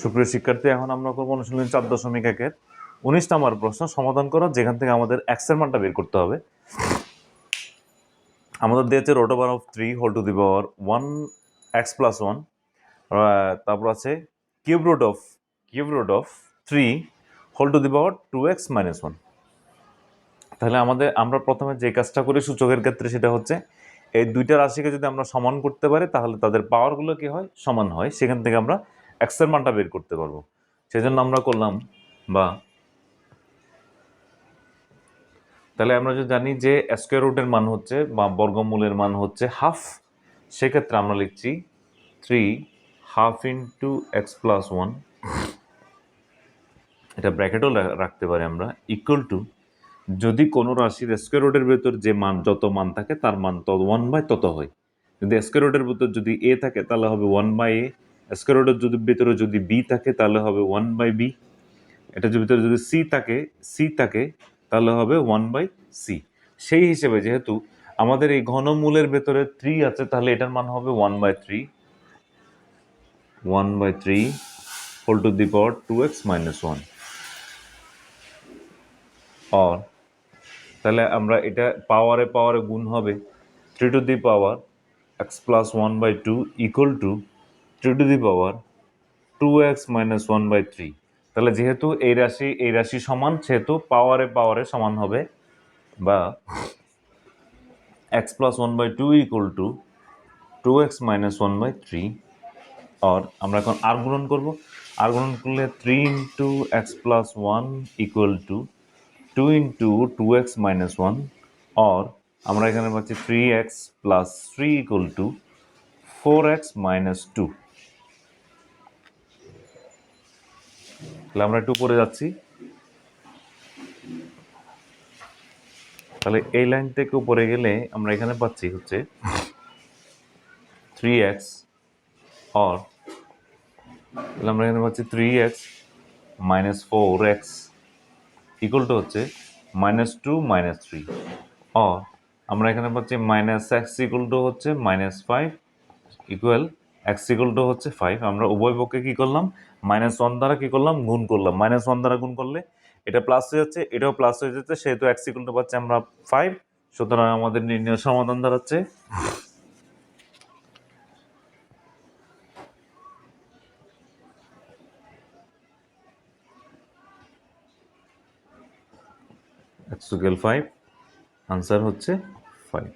সুপ্রিয় শিক্ষার্থী, এখন আমরা করব অনুশীলন চার দশমিক একের উনিশ নাম্বার প্রশ্ন। সমাধান করা, যেখান থেকে আমাদের এক্সের মানটা বের করতে হবে। আমাদের দিয়েছে root over of three whole to the power one x plus one তারপর আছে cube root of cube root of three whole to the power two x minus one তাহলে আমাদের, আমরা প্রথমে যে কাজটা করি সূচকের ক্ষেত্রে সেটা হচ্ছে, এই দুইটা রাশিকে যদি আমরা সমান করতে পারি, তাহলে তাদের পাওয়ারগুলো কি হয়? সমান হয়। সেখান থেকে আমরা এক্সের মানটা বের করতে পারব। সেজন্য আমরা করলাম বা তাহলে আমরা যদি জানি যে স্কোয়ার রুটের মান হচ্ছে বা বর্গমূলের মান হচ্ছে হাফ সেক্ষেত্রে আমরা লিখছি three half into x plus one এটা ব্র্যাকেটও রাখতে পারি আমরা ইকুয়াল টু যদি কোনো রাশির স্কোয়ার রুটের ভেতর যে মান, যত মান থাকে, তার মান তত ওয়ান বাই তত হয়। যদি স্কোয়ার রুটের ভেতর যদি এ থাকে, তাহলে হবে ওয়ান বাই এ স্কোয়ার যদি ভেতরে যদি বি থাকে, তাহলে হবে ওয়ান বাই বি এটা যদি ভিতরে যদি সি থাকে সি থাকে, তাহলে হবে ওয়ান বাই সি সেই হিসেবে যেহেতু আমাদের এই ঘনমূলের ভেতরে থ্রি আছে, তাহলে এটার মান হবে one by three one by three whole to the power two x minus one or তাহলে আমরা এটা পাওয়ারে পাওয়ারে গুণ হবে। Three to the power x plus one by two equal to three to the power two x minus one by three তাহলে যেহেতু এই রাশি এই রাশি সমান, সেহেতু পাওয়ারে পাওয়ারে সমান হবে বা x plus one by two equal to two x minus one by three আর আমরা এখন আর গুণন করব। আর গুণন করলে three into x plus one equal to two into two x minus one or আমরা এখানে পাচ্ছি three x plus three equal to four x minus two তাহলে আমরা একটু উপরে যাচ্ছি। তাহলে এই লাইন থেকে উপরে গেলে আমরা এখানে পাচ্ছি হচ্ছে থ্রি এক্স অর তাহলে আমরা এখানে পাচ্ছি three x minus four x equal to হচ্ছে minus two minus three or আমরা এখানে পাচ্ছি মাইনাস এক্স ইকুয়াল টু হচ্ছে minus five equal x equal to হচ্ছে ফাইভ আমরা উভয় পক্ষে কী করলাম? মাইনাস ওয়ান দ্বারা কী করলাম? গুণ করলাম। মাইনাস ওয়ান দ্বারা গুণ করলে এটা প্লাস হয়ে যাচ্ছে, এটাও প্লাস হয়ে যাচ্ছে, সেহেতু এক্স ইকুয়াল টু পাচ্ছি আমরা ফাইভ সুতরাং আমাদের নির্ণয় সমাধান দাঁড়াচ্ছে। এক্স ইকুয়াল ফাইভ আনসার হচ্ছে ফাইভ